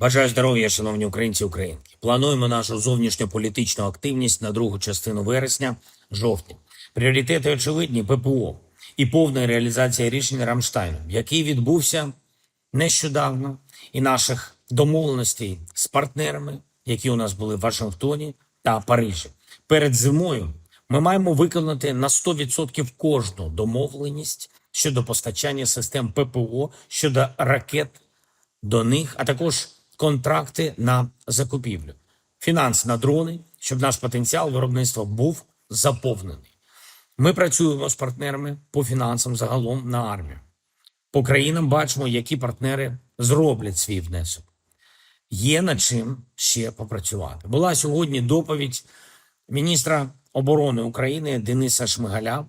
Бажаю здоров'я, шановні українці українки. Плануємо нашу зовнішньополітичну активність на другу частину вересня, жовтня. Пріоритети очевидні ППО і повна реалізація рішень Рамштайну, який відбувся нещодавно, і наших домовленостей з партнерами, які у нас були в Вашингтоні та Парижі. Перед зимою ми маємо виконати на 100% кожну домовленість щодо постачання систем ППО, щодо ракет до них, а також контракти на закупівлю, фінанс на дрони, щоб наш потенціал виробництва був заповнений. Ми працюємо з партнерами по фінансам загалом на армію. По країнам бачимо, які партнери зроблять свій внесок. Є над чим ще попрацювати. Була сьогодні доповідь міністра оборони України Дениса Шмигаля.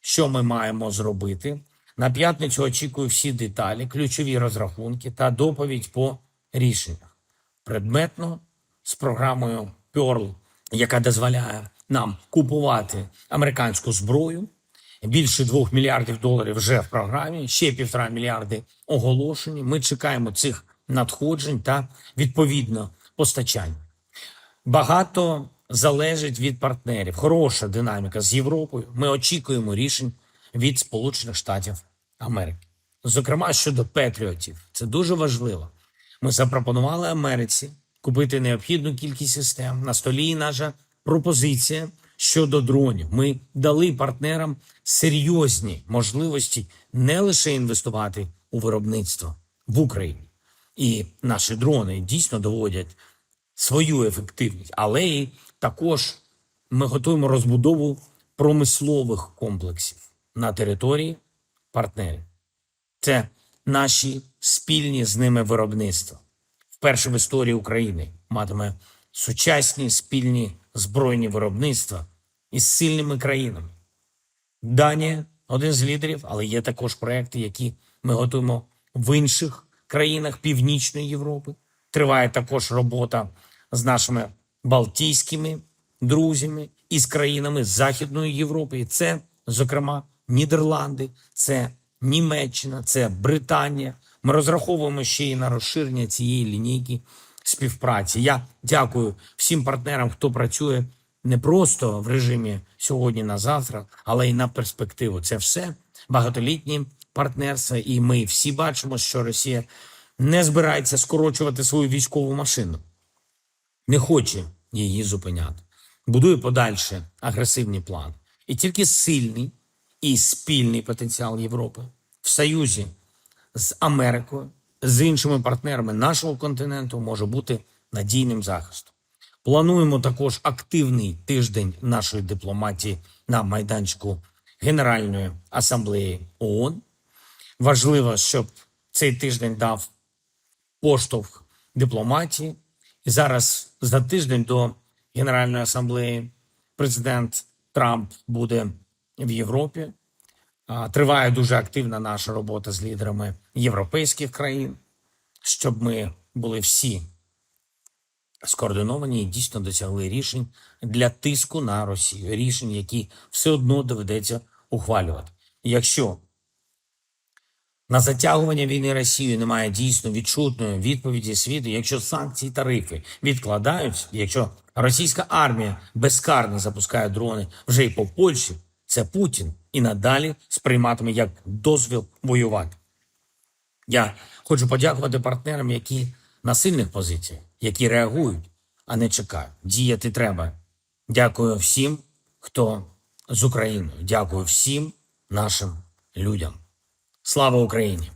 Що ми маємо зробити? На п'ятницю очікую всі деталі, ключові розрахунки та доповідь по рішеннях. Предметно з програмою Pearl, яка дозволяє нам купувати американську зброю. Більше двох мільярдів доларів вже в програмі, ще півтора мільярди оголошені. Ми чекаємо цих надходжень та відповідно постачань. Багато залежить від партнерів. Хороша динаміка з Європою. Ми очікуємо рішень від Сполучених Штатів Америки. Зокрема, щодо Петріотів, це дуже важливо. Ми запропонували Америці купити необхідну кількість систем. На столі наша пропозиція щодо дронів. Ми дали партнерам серйозні можливості не лише інвестувати у виробництво в Україні. І наші дрони дійсно доводять свою ефективність, але і також ми готуємо розбудову промислових комплексів на території партнерів. Це наші спільні з ними виробництва. Вперше в історії України матиме сучасні спільні збройні виробництва із сильними країнами. Данія один з лідерів, але є також проекти, які ми готуємо в інших країнах Північної Європи. Триває також робота з нашими балтійськими друзями і з країнами Західної Європи. І це, зокрема, Нідерланди, це Німеччина, це Британія. Ми розраховуємо ще й на розширення цієї лінійки співпраці. Я дякую всім партнерам, хто працює не просто в режимі сьогодні на завтра, але й на перспективу. Це все багатолітні партнерства, і ми всі бачимо, що Росія не збирається скорочувати свою військову машину, не хоче її зупиняти, будує подальше агресивні плани. І тільки сильний і спільний потенціал Європи в союзі з Америкою, з іншими партнерами нашого континенту може бути надійним захистом. Плануємо також активний тиждень нашої дипломатії на майданчику Генеральної асамблеї ООН. Важливо, щоб цей тиждень дав поштовх дипломатії. І зараз за тиждень до Генеральної асамблеї президент Трамп буде в Європі. Триває дуже активна наша робота з лідерами європейських країн, щоб ми були всі скоординовані і дійсно досягли рішень для тиску на Росію. Рішень, які все одно доведеться ухвалювати. Якщо на затягування війни Росією немає дійсно відчутної відповіді світу, якщо санкції, тарифи відкладаються, якщо російська армія безкарно запускає дрони вже й по Польщі, це Путін і надалі сприйматиме як дозвіл воювати. Я хочу подякувати партнерам, які на сильних позиціях, які реагують, а не чекають. Діяти треба. Дякую всім, хто з Україною. Дякую всім нашим людям. Слава Україні!